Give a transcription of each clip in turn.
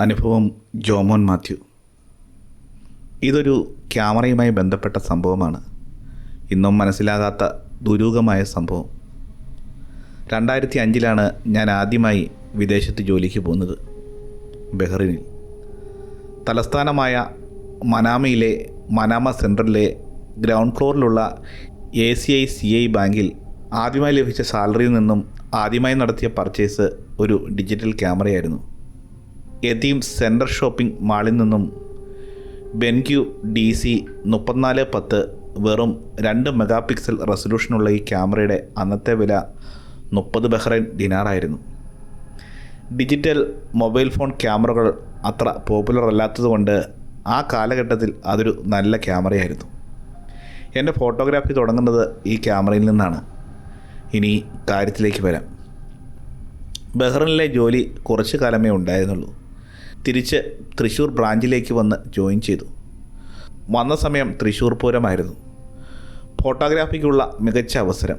അനുഭവം ജോമോൻ മാത്യു. ഇതൊരു ക്യാമറയുമായി ബന്ധപ്പെട്ട സംഭവമാണ്. ഇന്നും മനസ്സിലാകാത്ത ദുരൂഹമായ സംഭവം. രണ്ടായിരത്തി അഞ്ചിലാണ് ഞാൻ ആദ്യമായി വിദേശത്ത് ജോലിക്ക് പോകുന്നത്. ബഹ്റിനിൽ. തലസ്ഥാനമായ മനാമയിലെ മനാമ സെൻട്രലിലെ ground ഫ്ലോറിലുള്ള A C I C I ബാങ്കിൽ ആദ്യമായി ലഭിച്ച സാലറിയിൽ നിന്നും ആദ്യമായി നടത്തിയ പർച്ചേസ് ഒരു ഡിജിറ്റൽ ക്യാമറയായിരുന്നു. യതീം സെൻട്രൽ ഷോപ്പിംഗ് മാളിൽ നിന്നും ബെൻക്യു ഡി സി മുപ്പത്തിനാല് പത്ത് വെറും രണ്ട് മെഗാ പിക്സൽ റെസൊല്യൂഷനുള്ള ഈ ക്യാമറയുടെ അന്നത്തെ വില മുപ്പത് ബഹ്റൈൻ ഡിനാറായിരുന്നു ഡിജിറ്റൽ മൊബൈൽ ഫോൺ ക്യാമറകൾ അത്ര പോപ്പുലർ അല്ലാത്തതുകൊണ്ട് ആ കാലഘട്ടത്തിൽ അതൊരു നല്ല ക്യാമറയായിരുന്നു. എന്റെ ഫോട്ടോഗ്രാഫി തുടങ്ങുന്നത് ഈ ക്യാമറയിൽ നിന്നാണ്. ഇനി കാര്യത്തിലേക്ക് വരാം. ബഹ്റിനിലെ ജോലി കുറച്ച് കാലമേ ഉണ്ടായിരുന്നുള്ളൂ. തിരിച്ച് തൃശ്ശൂർ ബ്രാഞ്ചിലേക്ക് വന്ന് ജോയിൻ ചെയ്തു. വന്ന സമയം തൃശ്ശൂർ പൂരമായിരുന്നു. ഫോട്ടോഗ്രാഫിക്കുള്ള മികച്ച അവസരം.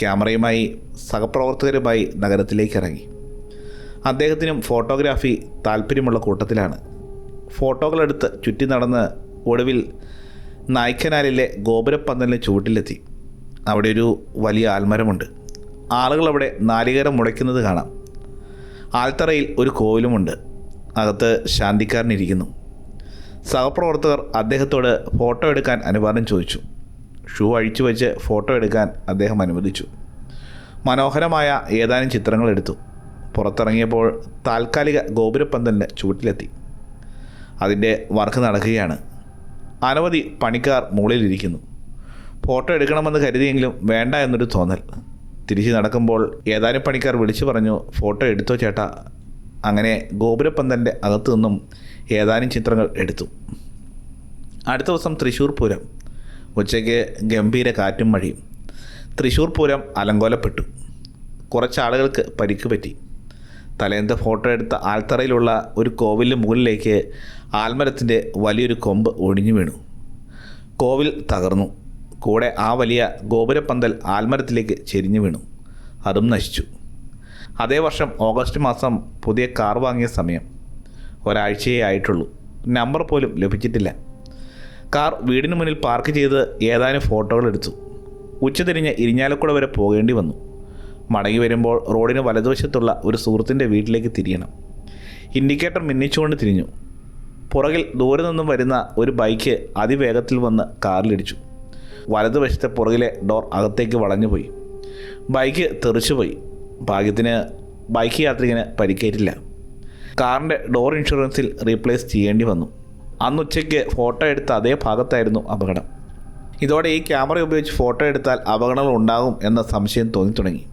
ക്യാമറയുമായി സഹപ്രവർത്തകരുമായി നഗരത്തിലേക്ക് ഇറങ്ങി. അദ്ദേഹത്തിനും ഫോട്ടോഗ്രാഫി താല്പര്യമുള്ള കൂട്ടത്തിലാണ്. ഫോട്ടോകളെടുത്ത് ചുറ്റി നടന്ന് ഒടുവിൽ നായ്ക്കനാലിലെ ഗോപുരപ്പന്തലിന് ചുവട്ടിലെത്തി. അവിടെ ഒരു വലിയ ആൽമരമുണ്ട്. ആളുകൾ അവിടെ നാളികേരം മുളയ്ക്കുന്നത് കാണാം. ആൽത്തറയിൽ ഒരു കോവിലുമുണ്ട്. അകത്ത് ശാന്തിക്കാരനിരിക്കുന്നു സഹപ്രവർത്തകർ അദ്ദേഹത്തോട് ഫോട്ടോ എടുക്കാൻ അനുവാദം ചോദിച്ചു. ഷൂ അഴിച്ചു വെച്ച് ഫോട്ടോ എടുക്കാൻ അദ്ദേഹം അനുവദിച്ചു. മനോഹരമായ ഏതാനും ചിത്രങ്ങൾ എടുത്തു. പുറത്തിറങ്ങിയപ്പോൾ താൽക്കാലിക ഗോപുരപ്പന്തലിന് ചുവട്ടിലെത്തി. അതിന്റെ വർക്ക് നടക്കുകയാണ്. അനവധി പണിക്കാർ മുകളിലിരിക്കുന്നു. ഫോട്ടോ എടുക്കണമെന്ന് കരുതിയെങ്കിലും വേണ്ട എന്നൊരു തോന്നൽ. തിരിച്ച് നടക്കുമ്പോൾ ഏതാനും പണിക്കാർ വിളിച്ചു പറഞ്ഞു ഫോട്ടോ എടുത്തോ ചേട്ടാ? അങ്ങനെ ഗോപുരപ്പന്തന്റെ അകത്തു നിന്നും ഏതാനും ചിത്രങ്ങൾ എടുത്തു. അടുത്ത ദിവസം തൃശ്ശൂർ പൂരം. ഉച്ചയ്ക്ക് ഗംഭീര കാറ്റും മഴയും. തൃശ്ശൂർ പൂരം അലങ്കോലപ്പെട്ടു. കുറച്ച് ആളുകൾക്ക് പരിക്ക് പറ്റി. തലേന്ത് ഫോട്ടോ എടുത്ത ആൽത്തറയിലുള്ള ഒരു കോവിലിന് മുകളിലേക്ക് ആൽമരത്തിന്റെ വലിയൊരു കൊമ്പ് ഒടിഞ്ഞു വീണു. കോവിൽ തകർന്നു. കൂടെ ആ വലിയ ഗോപുരപ്പന്തൽ ആൽമരത്തിലേക്ക് ചെരിഞ്ഞു വീണു. അതും നശിച്ചു. അതേ വർഷം ഓഗസ്റ്റ് മാസം പുതിയ കാർ വാങ്ങിയ സമയം. ഒരാഴ്ചയേ ആയിട്ടുള്ളൂ. നമ്പർ പോലും ലഭിച്ചിട്ടില്ല. കാർ വീടിന് മുന്നിൽ പാർക്ക് ചെയ്ത് ഏതാനും ഫോട്ടോകൾ എടുത്തു. ഉച്ചതിരിഞ്ഞ് ഇരിഞ്ഞാലക്കുട വരെ പോകേണ്ടി വന്നു. മടങ്ങി വരുമ്പോൾ റോഡിന് വലതുവശത്തുള്ള ഒരു സുഹൃത്തിന്റെ വീട്ടിലേക്ക് തിരിയണം. ഇൻഡിക്കേറ്റർ മിന്നിച്ചുകൊണ്ട് തിരിഞ്ഞു. പുറകിൽ ദൂരെ നിന്നും വരുന്ന ഒരു ബൈക്ക് അതിവേഗത്തിൽ വന്ന് കാറിലിടിച്ചു. വലതുവശത്തെ പുറകിലെ ഡോർ അകത്തേക്ക് വളഞ്ഞുപോയി. ബൈക്ക് തെറിച്ചുപോയി. ഭാഗ്യത്തിന് ബൈക്ക് യാത്രികന് പരിക്കേറ്റില്ല. കാറിന്റെ ഡോർ ഇൻഷുറൻസിൽ റീപ്ലേസ് ചെയ്യേണ്ടി വന്നു. അന്ന് ഉച്ചയ്ക്ക് ഫോട്ടോ എടുത്ത അതേ ഭാഗത്തായിരുന്നു അപകടം. ഇതോടെ ഈ ക്യാമറ ഉപയോഗിച്ച് ഫോട്ടോ എടുത്താൽ അപകടങ്ങൾ ഉണ്ടാകും എന്ന സംശയം തോന്നി തുടങ്ങി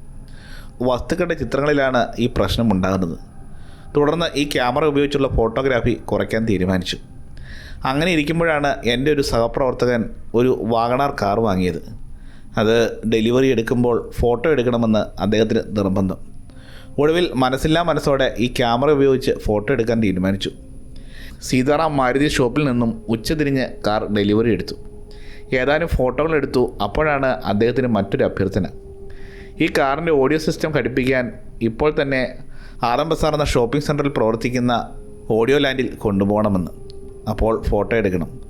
വസ്തുക്കളുടെ ചിത്രങ്ങളിലാണ് ഈ പ്രശ്നം ഉണ്ടാകുന്നത്. തുടർന്ന് ഈ ക്യാമറ ഉപയോഗിച്ചുള്ള ഫോട്ടോഗ്രാഫി കുറയ്ക്കാൻ തീരുമാനിച്ചു. അങ്ങനെ ഇരിക്കുമ്പോഴാണ് എന്റെ ഒരു സഹപ്രവർത്തകൻ ഒരു വാഗണാർ കാർ വാങ്ങിയത്. അത് ഡെലിവറി എടുക്കുമ്പോൾ ഫോട്ടോ എടുക്കണമെന്ന് അദ്ദേഹത്തിന് നിർബന്ധം. ഒടുവിൽ മനസ്സില്ലാ മനസ്സോടെ ഈ ക്യാമറ ഉപയോഗിച്ച് ഫോട്ടോ എടുക്കാൻ തീരുമാനിച്ചു. സീതാറാം മാരുതി ഷോപ്പിൽ നിന്നും ഉച്ചതിരിഞ്ഞ് കാർ ഡെലിവറി എടുത്തു. ഏതാനും ഫോട്ടോകൾ എടുത്തു അപ്പോഴാണ് അദ്ദേഹത്തിന് മറ്റൊരു അഭ്യർത്ഥന. ഈ കാറിന്റെ ഓഡിയോ സിസ്റ്റം ഘടിപ്പിക്കാൻ ഇപ്പോൾ തന്നെ ആർ എം ബസാർ എന്ന ഷോപ്പിംഗ് സെന്ററിൽ പ്രവർത്തിക്കുന്ന ഓഡിയോ ലാൻഡിൽ കൊണ്ടുപോകണമെന്ന്. അപ്പോൾ ഫോട്ടോ എടുക്കണം.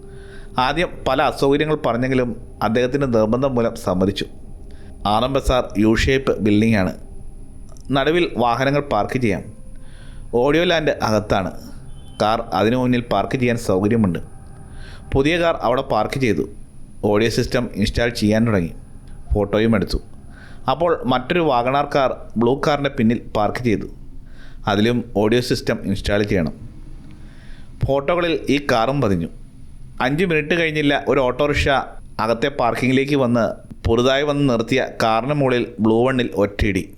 ആദ്യം പല അസൗകര്യങ്ങൾ പറഞ്ഞെങ്കിലും അദ്ദേഹത്തിന്റെ നിർബന്ധം മൂലം സമ്മതിച്ചു. ആറം ബസാർ യു ഷേപ്പ് ആണ് നടുവിൽ വാഹനങ്ങൾ പാർക്ക് ചെയ്യാം. ഓഡിയോ ലാൻഡ് അകത്താണ്. കാർ അതിനു മുന്നിൽ പാർക്ക് ചെയ്യാൻ സൗകര്യമുണ്ട്. പുതിയ കാർ അവിടെ പാർക്ക് ചെയ്തു. ഓഡിയോ സിസ്റ്റം ഇൻസ്റ്റാൾ ചെയ്യാൻ തുടങ്ങി. ഫോട്ടോയും എടുത്തു. അപ്പോൾ മറ്റൊരു വാഗണാർ കാർ ബ്ലൂ കാറിന്റെ പിന്നിൽ പാർക്ക് ചെയ്തു. അതിലും ഓഡിയോ സിസ്റ്റം ഇൻസ്റ്റാൾ ചെയ്യണം. ഫോട്ടോകളിൽ ഈ കാറും പതിഞ്ഞു. അഞ്ച് മിനിറ്റ് കഴിഞ്ഞില്ല ഒരു ഓട്ടോറിക്ഷ അകത്തെ പാർക്കിങ്ങിലേക്ക് വന്ന് പുതുതായി വന്ന് നിർത്തിയ കാറിന് മുകളിൽ ബ്ലൂ വണ്ണിൽ ഒറ്റയിടി.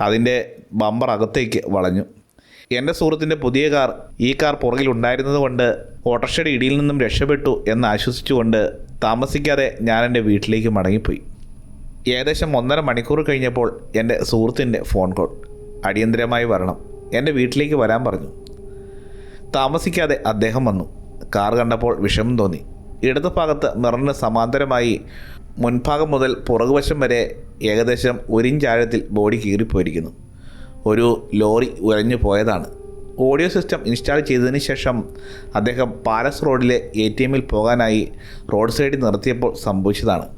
അതിന്റെ ബമ്പർ അകത്തേക്ക് വളഞ്ഞു. എന്റെ സുഹൃത്തിന്റെ പുതിയ കാർ ഈ കാർ പുറകിൽ ഉണ്ടായിരുന്നത് കൊണ്ട് ഓട്ടോറിക്ഷയുടെ ഇടിയിൽ നിന്നും രക്ഷപ്പെട്ടു എന്ന് ആശ്വസിച്ചുകൊണ്ട് താമസിക്കാതെ ഞാൻ എന്റെ വീട്ടിലേക്ക് മടങ്ങിപ്പോയി. ഏകദേശം ഒന്നര മണിക്കൂർ കഴിഞ്ഞപ്പോൾ എന്റെ സുഹൃത്തിന്റെ ഫോൺ കോൾ. അടിയന്തരമായി വരണം. എന്റെ വീട്ടിലേക്ക് വരാൻ പറഞ്ഞു. താമസിക്കാതെ അദ്ദേഹം വന്നു. കാർ കണ്ടപ്പോൾ വിഷമം തോന്നി. ഇടതു ഭാഗത്ത് മിററിന് സമാന്തരമായി മുൻഭാഗം മുതൽ പുറകുവശം വരെ ഏകദേശം ഒരിഞ്ചാഴത്തിൽ ബോഡി കീറിപ്പോയിരിക്കുന്നു. ഒരു ലോറി ഉരഞ്ഞു പോയതാണ്. ഓഡിയോ സിസ്റ്റം ഇൻസ്റ്റാൾ ചെയ്തതിന് ശേഷം അദ്ദേഹം പാലസ് റോഡിലെ എ ടി എമ്മിൽ പോകാനായി റോഡ് സൈഡിൽ നിർത്തിയപ്പോൾ സംഭവിച്ചതാണ്.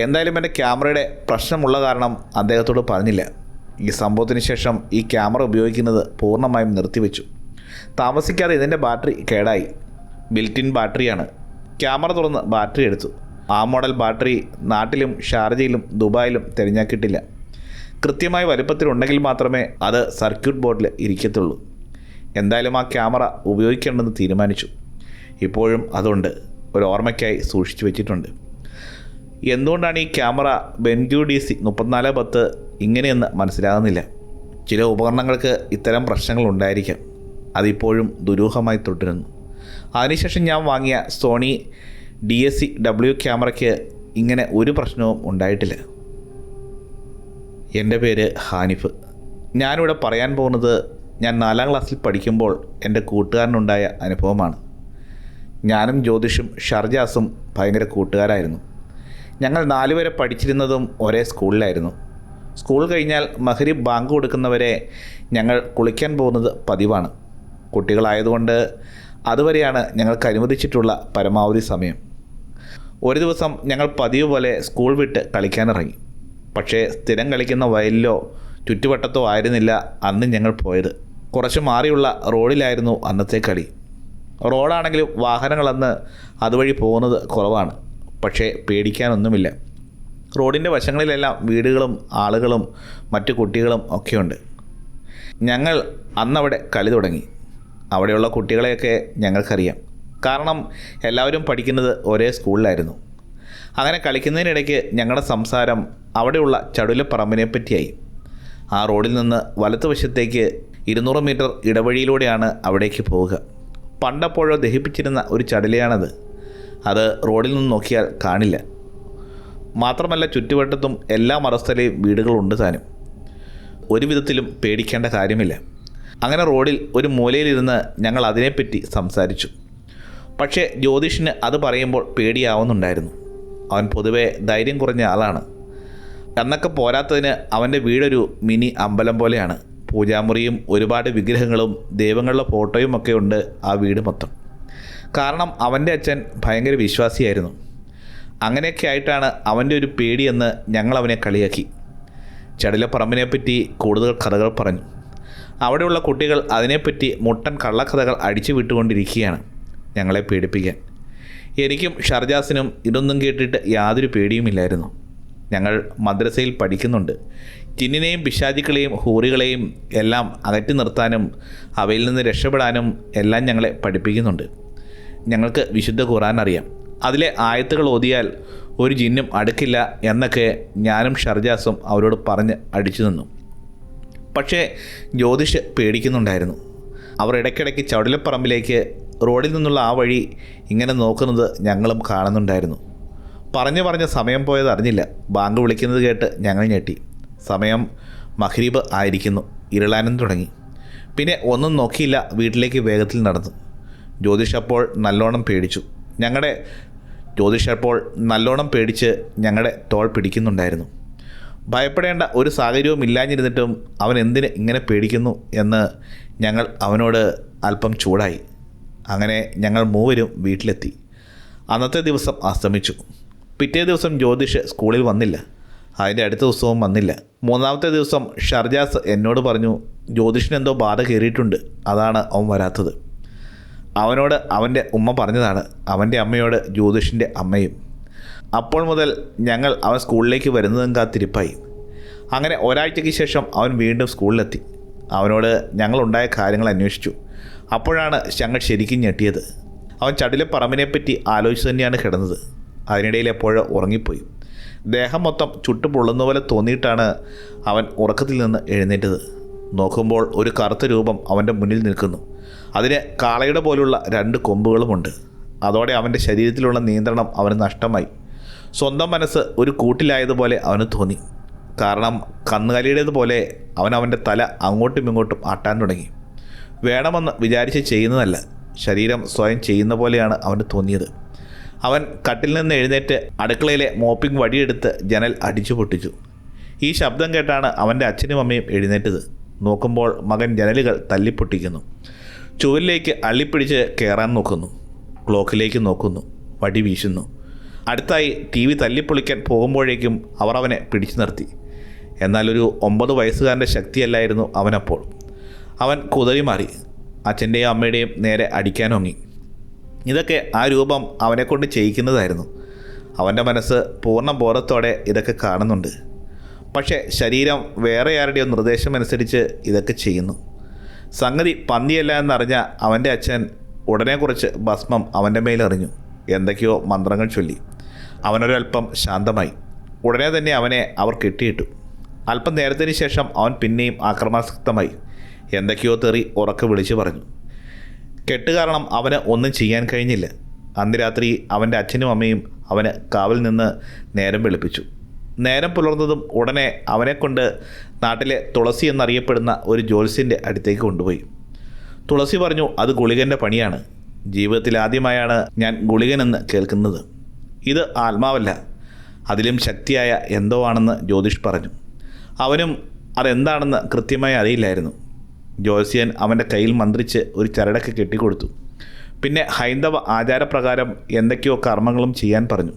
എന്തായാലും എന്റെ ക്യാമറയുടെ പ്രശ്നമുള്ള കാരണം അദ്ദേഹത്തോട് പറഞ്ഞില്ല. ഈ സംഭവത്തിന് ശേഷം ഈ ക്യാമറ ഉപയോഗിക്കുന്നത് പൂർണമായും നിർത്തിവെച്ചു. താമസിക്കാതെ ഇതിന്റെ ബാറ്ററി കേടായി. ബിൽറ്റിൻ ബാറ്ററിയാണ്. ക്യാമറ തുറന്ന് ബാറ്ററി എടുത്തു. ആ മോഡൽ ബാറ്ററി നാട്ടിലും ഷാർജയിലും ദുബായിലും തിരഞ്ഞാക്കിയിട്ടില്ല. കൃത്യമായ വലുപ്പത്തിലുണ്ടെങ്കിൽ മാത്രമേ അത് സർക്യൂട്ട് ബോർഡിൽ ഇരിക്കത്തുള്ളൂ. എന്തായാലും ആ ക്യാമറ ഉപയോഗിക്കേണ്ടെന്ന് തീരുമാനിച്ചു. ഇപ്പോഴും അതുണ്ട്. ഒരു ഓർമ്മയ്ക്കായി സൂക്ഷിച്ചു വെച്ചിട്ടുണ്ട്. എന്തുകൊണ്ടാണ് ഈ ക്യാമറ ബെൻക്യു ഡി സി മുപ്പത്തിനാല് പത്ത് ഇങ്ങനെയെന്ന് മനസ്സിലാകുന്നില്ല? ചില ഉപകരണങ്ങൾക്ക് ഇത്തരം പ്രശ്നങ്ങൾ ഉണ്ടായിരിക്കാം. അതിപ്പോഴും ദുരൂഹമായി തുടരുന്നു. അതിനുശേഷം ഞാൻ വാങ്ങിയ Sony D S C W ക്യാമറയ്ക്ക് ഇങ്ങനെ ഒരു പ്രശ്നവും ഉണ്ടായിട്ടില്ല. എന്റെ പേര് ഹാനിഫ്. ഞാനിവിടെ പറയാൻ പോകുന്നത് ഞാൻ നാലാം ക്ലാസ്സിൽ പഠിക്കുമ്പോൾ എന്റെ കൂട്ടുകാരനുണ്ടായ അനുഭവമാണ്. ഞാനും ജ്യോതിഷും ഷർജാസും ഭയങ്കര കൂട്ടുകാരായിരുന്നു. ഞങ്ങൾ നാലുപേരെ പഠിച്ചിരുന്നതും ഒരേ സ്കൂളിലായിരുന്നു. സ്കൂൾ കഴിഞ്ഞാൽ മഹരിബ് ബാങ്ക് കൊടുക്കുന്നവരെ ഞങ്ങൾ കുളിക്കാൻ പോകുന്നത് പതിവാണ്. കുട്ടികളായതുകൊണ്ട് അതുവരെയാണ് ഞങ്ങൾക്ക് അനുവദിച്ചിട്ടുള്ള പരമാവധി സമയം. ഒരു ദിവസം ഞങ്ങൾ പതിവ് പോലെ സ്കൂൾ വിട്ട് കളിക്കാനിറങ്ങി. പക്ഷേ സ്ഥിരം കളിക്കുന്ന വയലിലോ ചുറ്റുവട്ടത്തോ ആയിരുന്നില്ല അന്ന് ഞങ്ങൾ പോയത്. കുറച്ച് മാറിയുള്ള റോഡിലായിരുന്നു അന്നത്തെ കളി. റോഡാണെങ്കിലും വാഹനങ്ങളന്ന് അതുവഴി പോകുന്നത് കുറവാണ്. പക്ഷേ പേടിക്കാനൊന്നുമില്ല. റോഡിന്റെ വശങ്ങളിലെല്ലാം വീടുകളും ആളുകളും മറ്റു കുട്ടികളും ഒക്കെയുണ്ട്. ഞങ്ങൾ അന്നവിടെ കളി തുടങ്ങി. അവിടെയുള്ള കുട്ടികളെയൊക്കെ ഞങ്ങൾക്കറിയാം. കാരണം എല്ലാവരും പഠിക്കുന്നത് ഒരേ സ്കൂളിലായിരുന്നു. അങ്ങനെ കളിക്കുന്നതിനിടയ്ക്ക് ഞങ്ങളുടെ സംസാരം അവിടെയുള്ള ചടുലപ്പറമ്പിനെ പറ്റിയായി ആ റോഡിൽ നിന്ന് വലത്തുവശത്തേക്ക് ഇരുന്നൂറ് മീറ്റർ ഇടവഴിയിലൂടെയാണ് അവിടേക്ക് പോവുക. പണ്ടപ്പോഴോ ദഹിപ്പിച്ചിരുന്ന ഒരു ചടലയാണത്. അത് റോഡിൽ നിന്ന് നോക്കിയാൽ കാണില്ല. മാത്രമല്ല ചുറ്റുവട്ടത്തും എല്ലാ മറസ്ഥലയും വീടുകളുണ്ട് താനും. ഒരു വിധത്തിലും പേടിക്കേണ്ട കാര്യമില്ല. അങ്ങനെ റോഡിൽ ഒരു മൂലയിലിരുന്ന് ഞങ്ങൾ അതിനെപ്പറ്റി സംസാരിച്ചു. പക്ഷേ ജ്യോതിഷിന് അത് പറയുമ്പോൾ പേടിയാവുന്നുണ്ടായിരുന്നു. അവൻ പൊതുവെ ധൈര്യം കുറഞ്ഞ ആളാണ്. എന്നൊക്കെ പോരാത്തതിന് അവന്റെ വീടൊരു മിനി അമ്പലം പോലെയാണ്. പൂജാമുറിയും ഒരുപാട് വിഗ്രഹങ്ങളും ദൈവങ്ങളുടെ ഫോട്ടോയും ഒക്കെ ഉണ്ട് ആ വീട് മൊത്തം. കാരണം അവന്റെ അച്ഛൻ ഭയങ്കര വിശ്വാസിയായിരുന്നു. അങ്ങനെയൊക്കെ ആയിട്ടാണ് അവന്റെ ഒരു പേടിയെന്ന് ഞങ്ങൾ അവനെ കളിയാക്കി. ചടലപ്പറമ്പിനെപ്പറ്റി കൂടുതൽ കഥകൾ പറഞ്ഞു. അവിടെയുള്ള കുട്ടികൾ അതിനെപ്പറ്റി മുട്ടൻ കള്ളക്കഥകൾ അടിച്ചു വിട്ടുകൊണ്ടിരിക്കുകയാണ് ഞങ്ങളെ പേടിപ്പിക്കാൻ എനിക്കും ഷർജാസിനും ഇതൊന്നും കേട്ടിട്ട് യാതൊരു പേടിയുമില്ലായിരുന്നു. ഞങ്ങൾ മദ്രസയിൽ പഠിക്കുന്നുണ്ട്. ജിന്നിനെയും പിശാചിക്കളെയും ഹൂറികളെയും എല്ലാം അകറ്റി നിർത്താനും അവയിൽ നിന്ന് രക്ഷപ്പെടാനും എല്ലാം ഞങ്ങളെ പഠിപ്പിക്കുന്നുണ്ട്. ഞങ്ങൾക്ക് വിശുദ്ധ ഖുറാൻ അറിയാം. അതിലെ ആയത്തുകൾ ഓതിയാൽ ഒരു ജിന്നും അടുക്കില്ല എന്നൊക്കെ ഞാനും ഷർജാസും അവരോട് പറഞ്ഞ് അടിച്ചു നിന്നു. പക്ഷേ ജ്യോതിഷ് പേടിക്കുന്നുണ്ടായിരുന്നു. അവർ ഇടയ്ക്കിടയ്ക്ക് ചവിടലപ്പറമ്പിലേക്ക് റോഡിൽ നിന്നുള്ള ആ വഴി ഇങ്ങനെ നോക്കുന്നത് ഞങ്ങളും കാണുന്നുണ്ടായിരുന്നു. പറഞ്ഞു പറഞ്ഞ സമയം പോയത് അറിഞ്ഞില്ല. ബാങ്ക് വിളിക്കുന്നത് കേട്ട് ഞങ്ങൾ ഞെട്ടി. സമയം മഹ്രീബ് ആയിരിക്കുന്നു. ഇരുളാനും തുടങ്ങി. പിന്നെ ഒന്നും നോക്കിയില്ല. വീട്ടിലേക്ക് വേഗത്തിൽ നടന്നു. ജ്യോതിഷ് അപ്പോൾ നല്ലോണം പേടിച്ചു. ഞങ്ങളുടെ ജ്യോതിഷ് അപ്പോൾ നല്ലോണം പേടിച്ച് ഞങ്ങളുടെ തോൾ പിടിക്കുന്നുണ്ടായിരുന്നു. ഭയപ്പെടേണ്ട ഒരു സാഹചര്യവും ഇല്ലാഞ്ഞിരുന്നിട്ടും അവൻ എന്തിന് ഇങ്ങനെ പേടിക്കുന്നു എന്ന് ഞങ്ങൾ അവനോട് അല്പം ചൂടായി. അങ്ങനെ ഞങ്ങൾ മൂവരും വീട്ടിലെത്തി. അന്നത്തെ ദിവസം അസ്തമിച്ചു. പിറ്റേ ദിവസം ജ്യോതിഷ് സ്കൂളിൽ വന്നില്ല. അതിന്റെ അടുത്ത ദിവസവും വന്നില്ല. മൂന്നാമത്തെ ദിവസം ഷർജാസ് എന്നോട് പറഞ്ഞു ജ്യോതിഷിന് എന്തോ ബാധ കയറിയിട്ടുണ്ട്. അതാണ് അവൻ വരാത്തത്. അവനോട് അവന്റെ ഉമ്മ പറഞ്ഞതാണ്. അവന്റെ അമ്മയോട് ജ്യോതിഷിന്റെ അമ്മയും അപ്പോൾ മുതൽ ഞങ്ങൾ അവൻ സ്കൂളിലേക്ക് വരുന്നതും കാത്തിരിപ്പായി. അങ്ങനെ ഒരാഴ്ചയ്ക്ക് ശേഷം അവൻ വീണ്ടും സ്കൂളിലെത്തി. അവനോട് ഞങ്ങളുണ്ടായ കാര്യങ്ങൾ അന്വേഷിച്ചു. അപ്പോഴാണ് ഞങ്ങൾ ശരിക്കും ഞെട്ടിയത്. അവൻ ചടിലെ പറമ്പിനെപ്പറ്റി ആലോചിച്ച് തന്നെയാണ് കിടന്നത്. അതിനിടയിൽ എപ്പോഴോ ഉറങ്ങിപ്പോയി. ദേഹം മൊത്തം ചുട്ടുപൊള്ളുന്ന പോലെ തോന്നിയിട്ടാണ് അവൻ ഉറക്കത്തിൽ നിന്ന് എഴുന്നേറ്റത്. നോക്കുമ്പോൾ ഒരു കറുത്ത രൂപം അവന്റെ മുന്നിൽ നിൽക്കുന്നു. അതിന് കാളയുടെ പോലുള്ള രണ്ട് കൊമ്പുകളുമുണ്ട്. അതോടെ അവന്റെ ശരീരത്തിലുള്ള നിയന്ത്രണം അവന് നഷ്ടമായി. സ്വന്തം മനസ്സ് ഒരു കൂട്ടിലായതുപോലെ അവന് തോന്നി. കാരണം കന്നുകാലിയുടേതുപോലെ അവൻ അവന്റെ തല അങ്ങോട്ടും ഇങ്ങോട്ടും ആട്ടാൻ തുടങ്ങി. വേണമെന്ന് വിചാരിച്ച് ചെയ്യുന്നതല്ല ശരീരം സ്വയം ചെയ്യുന്ന പോലെയാണ് അവന് തോന്നിയത്. അവൻ കട്ടിൽ നിന്ന് എഴുന്നേറ്റ് അടുക്കളയിലെ മോപ്പിംഗ് വടിയെടുത്ത് ജനൽ അടിച്ചു പൊട്ടിച്ചു. ഈ ശബ്ദം കേട്ടാണ് അവന്റെ അച്ഛനും അമ്മയും എഴുന്നേറ്റത്. നോക്കുമ്പോൾ മകൻ ജനലുകൾ തല്ലിപ്പൊട്ടിക്കുന്നു. ചുവരിലേക്ക് അള്ളിപ്പിടിച്ച് കയറാൻ നോക്കുന്നു. ക്ലോക്കിലേക്ക് നോക്കുന്നു. വടി വീശുന്നു. അടുത്തായി ടി വി തല്ലിപ്പൊളിക്കാൻ പോകുമ്പോഴേക്കും അവർ അവനെ പിടിച്ചു നിർത്തി. എന്നാൽ ഒരു ഒമ്പത് വയസ്സുകാരന്റെ ശക്തിയല്ലായിരുന്നു അവനപ്പോൾ. അവൻ കുതറി മാറി. അച്ഛന്റെയും അമ്മയുടെയും നേരെ അടിക്കാനൊങ്ങി ഇതൊക്കെ ആ രൂപം അവനെക്കൊണ്ട് ചെയ്യിക്കുന്നതായിരുന്നു. അവന്റെ മനസ്സ് പൂർണ ബോധത്തോടെ ഇതൊക്കെ കാണുന്നുണ്ട്. പക്ഷേ ശരീരം വേറെ ആരുടെയോ നിർദ്ദേശമനുസരിച്ച് ഇതൊക്കെ ചെയ്യുന്നു. സംഗതി പന്നിയല്ല എന്നറിഞ്ഞ അവന്റെ അച്ഛൻ ഉടനെ കുറച്ച് ഭസ്മം അവന്റെ മേലെറിഞ്ഞു. എന്തൊക്കെയോ മന്ത്രങ്ങൾ ചൊല്ലി. അവനൊരൽപ്പം ശാന്തമായി. ഉടനെ തന്നെ അവനെ അവർ കെട്ടിയിട്ടു. അല്പം നേരത്തിന് ശേഷം അവൻ പിന്നെയും ആക്രമാസക്തമായി എന്തൊക്കെയോ തെറി ഉറക്കെ വിളിച്ചു പറഞ്ഞു. കെട്ട് കാരണം അവന് ഒന്നും ചെയ്യാൻ കഴിഞ്ഞില്ല. അന്ന് രാത്രി അവന്റെ അച്ഛനും അമ്മയും അവന് കാവൽ നിന്ന് നേരം വെളുപ്പിച്ചു. നേരം പുലർന്നതും ഉടനെ അവനെക്കൊണ്ട് നാട്ടിലെ തുളസി എന്നറിയപ്പെടുന്ന ഒരു ജ്യോത്സ്യന്റെ അടുത്തേക്ക് കൊണ്ടുപോയി. തുളസി പറഞ്ഞു അത് ഗുളികന്റെ പണിയാണ്. ജീവിതത്തിൽ ആദ്യമായാണ് ഞാൻ ഗുളികനെന്ന് കേൾക്കുന്നത്. ഇത് ആത്മാവല്ല. അതിലും ശക്തിയായ എന്തോ ആണെന്ന് ജ്യോതിഷ് പറഞ്ഞു. അവനും അതെന്താണെന്ന് കൃത്യമായി അറിയില്ലായിരുന്നു. ജ്യോത്സ്യൻ അവന്റെ കയ്യിൽ മന്ത്രിച്ച് ഒരു ചരടൊക്കെ കെട്ടിക്കൊടുത്തു. പിന്നെ ഹൈന്ദവ ആചാരപ്രകാരം എന്തൊക്കെയോ കർമ്മങ്ങളും ചെയ്യാൻ പറഞ്ഞു.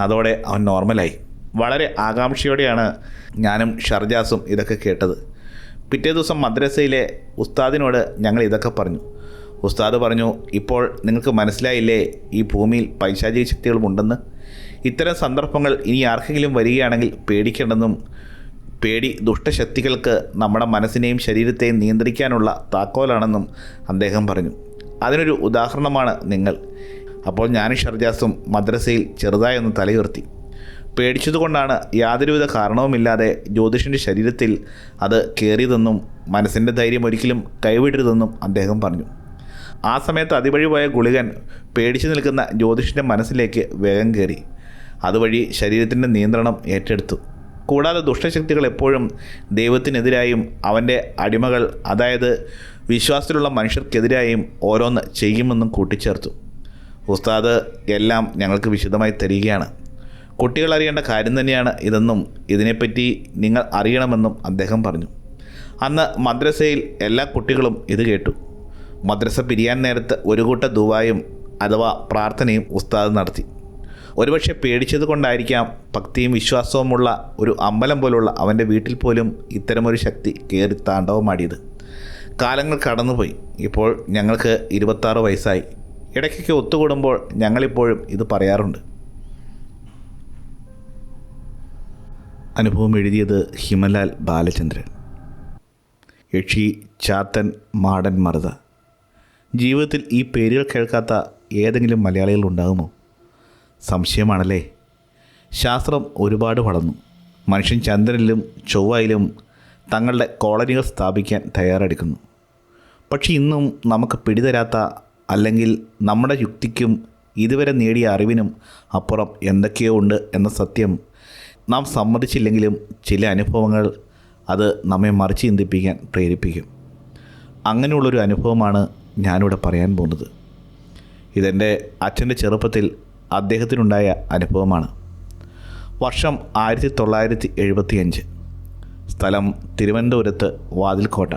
അതോടെ അവൻ നോർമലായി. വളരെ ആകാംക്ഷയോടെയാണ് ഞാനും ഷർജാസും ഇതൊക്കെ കേട്ടത്. പിറ്റേ ദിവസം മദ്രസയിലെ ഉസ്താദിനോട് ഞങ്ങൾ ഇതൊക്കെ പറഞ്ഞു. ഉസ്താദ് പറഞ്ഞു ഇപ്പോൾ നിങ്ങൾക്ക് മനസ്സിലായില്ലേ ഈ ഭൂമിയിൽ പൈശാചിക ശക്തികളും ഉണ്ടെന്ന്? ഇത്തരം സന്ദർഭങ്ങൾ ഇനി ആർക്കെങ്കിലും വരികയാണെങ്കിൽ പേടിക്കേണ്ടെന്നും പേടി ദുഷ്ടശക്തികൾക്ക് നമ്മുടെ മനസ്സിനെയും ശരീരത്തെയും നിയന്ത്രിക്കാനുള്ള താക്കോലാണെന്നും അദ്ദേഹം പറഞ്ഞു. അതിനൊരു ഉദാഹരണമാണ് നിങ്ങൾ. അപ്പോൾ ഞാനും ഷർജാസും മദ്രസയിൽ ചെറുതായി ഒന്ന് തലയുയർത്തി. പേടിച്ചതുകൊണ്ടാണ് യാതൊരുവിധ കാരണവുമില്ലാതെ ജ്യോതിഷന്റെ ശരീരത്തിൽ അത് കയറിയതെന്നും മനസ്സിന്റെ ധൈര്യം ഒരിക്കലും കൈവിടരുതെന്നും അദ്ദേഹം പറഞ്ഞു. ആ സമയത്ത് അതിവഴി പോയ ഗുളികൻ പേടിച്ചു നിൽക്കുന്ന ജ്യോതിഷന്റെ മനസ്സിലേക്ക് വേഗം കയറി. അതുവഴി ശരീരത്തിന്റെ നിയന്ത്രണം ഏറ്റെടുത്തു. കൂടാതെ ദുഷ്ടശക്തികൾ എപ്പോഴും ദൈവത്തിനെതിരായും അവന്റെ അടിമകൾ അതായത് വിശ്വാസത്തിലുള്ള മനുഷ്യർക്കെതിരായും ഓരോന്ന് ചെയ്യുമെന്നും കൂട്ടിച്ചേർത്തു. ഉസ്താദ് എല്ലാം ഞങ്ങൾക്ക് വിശദമായി തരികയാണ്. കുട്ടികൾ അറിയേണ്ട കാര്യം തന്നെയാണ് ഇതെന്നും ഇതിനെപ്പറ്റി നിങ്ങൾ അറിയണമെന്നും അദ്ദേഹം പറഞ്ഞു. അന്ന് മദ്രസയിൽ എല്ലാ കുട്ടികളും ഇത് കേട്ടു. മദ്രസ പിരിയാൻ നേരത്ത് ഒരു കൂട്ട ദുവായും അഥവാ പ്രാർത്ഥനയും ഉസ്താദ് നടത്തി. ഒരുപക്ഷെ പേടിച്ചത് കൊണ്ടായിരിക്കാം ഭക്തിയും വിശ്വാസവുമുള്ള ഒരു അമ്പലം പോലുള്ള അവന്റെ വീട്ടിൽ പോലും ഇത്തരമൊരു ശക്തി കയറി താണ്ഡവമാടിയത്. കാലങ്ങൾ കടന്നുപോയി. ഇപ്പോൾ ഞങ്ങൾക്ക് ഇരുപത്താറ് വയസ്സായി. ഇടയ്ക്കൊക്കെ ഒത്തുകൂടുമ്പോൾ ഞങ്ങളിപ്പോഴും ഇത് പറയാറുണ്ട്. അനുഭവം എഴുതിയത് ഹിമലാൽ ബാലചന്ദ്രൻ. യക്ഷി ചാത്തൻ മാടൻ മറുത. ജീവിതത്തിൽ ഈ പേരുകൾ കേൾക്കാത്ത ഏതെങ്കിലും മലയാളികൾ ഉണ്ടാകുമോ? സംശയമാണല്ലേ? ശാസ്ത്രം ഒരുപാട് വളർന്നു. മനുഷ്യൻ ചന്ദ്രനിലും ചൊവ്വയിലും തങ്ങളുടെ കോളനികൾ സ്ഥാപിക്കാൻ തയ്യാറെടുക്കുന്നു. പക്ഷേ ഇന്നും നമുക്ക് പിടിതരാത്ത അല്ലെങ്കിൽ നമ്മുടെ യുക്തിക്കും ഇതുവരെ നേടിയ അറിവിനും അപ്പുറം എന്തൊക്കെയോ ഉണ്ട് എന്ന സത്യം നാം സമ്മതിച്ചില്ലെങ്കിലും ചില അനുഭവങ്ങൾ അത് നമ്മെ മറിച്ച് ചിന്തിപ്പിക്കാൻ പ്രേരിപ്പിക്കും. അങ്ങനെയുള്ളൊരു അനുഭവമാണ് ഞാനിവിടെ പറയാൻ പോകുന്നത്. ഇതെന്റെ അച്ഛന്റെ ചെറുപ്പത്തിൽ അദ്ദേഹത്തിനുണ്ടായ അനുഭവമാണ്. വർഷം ആയിരത്തി തൊള്ളായിരത്തി എഴുപത്തി അഞ്ച് സ്ഥലം തിരുവനന്തപുരത്ത് വാതിൽക്കോട്ട.